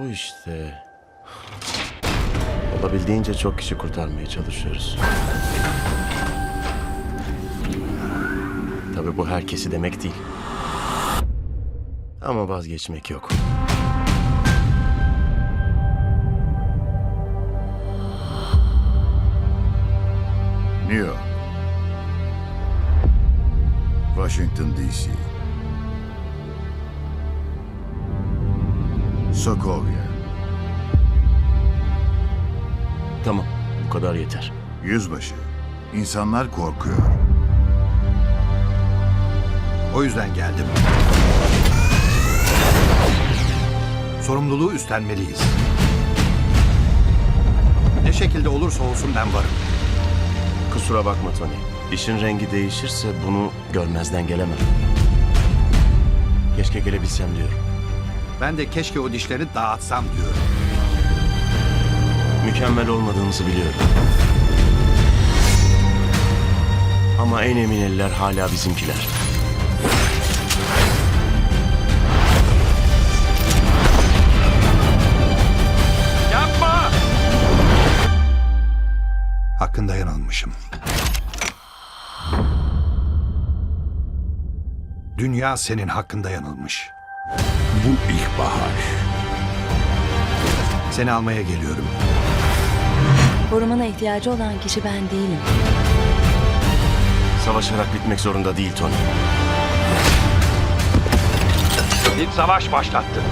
Bu işte. Olabildiğince çok kişi kurtarmaya çalışıyoruz. Tabii bu herkesi demek değil. Ama vazgeçmek yok. New York. Washington D.C. Sokovia. Tamam, bu kadar yeter. Yüzbaşı. İnsanlar korkuyor. O yüzden geldim. Sorumluluğu üstlenmeliyiz. Ne şekilde olursa olsun ben varım. Kusura bakma Tony. İşin rengi değişirse bunu görmezden gelemem. Keşke gelebilsem diyorum. Ben de keşke o dişleri dağıtsam diyorum. Mükemmel olmadığımızı biliyorum. Ama en emin eller hala bizimkiler. Yapma! Hakkında yanılmışım. Dünya senin hakkında yanılmış. Bu ilkbahar. Seni almaya geliyorum. Korumana ihtiyacı olan kişi ben değilim. Savaşarak bitmek zorunda değil Tony. Bir savaş başlattı.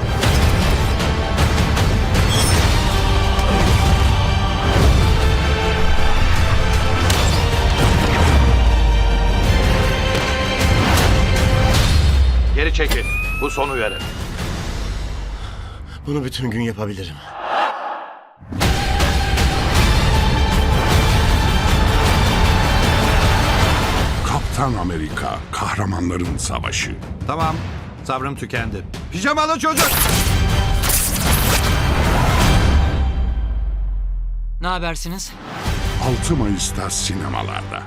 Geri çekil. Bu son uyarı. Bunu bütün gün yapabilirim. Kaptan Amerika, kahramanların savaşı. Tamam. Sabrım tükendi. Pijamalı çocuk. Ne habersiniz? 6 Mayıs'ta sinemalarda.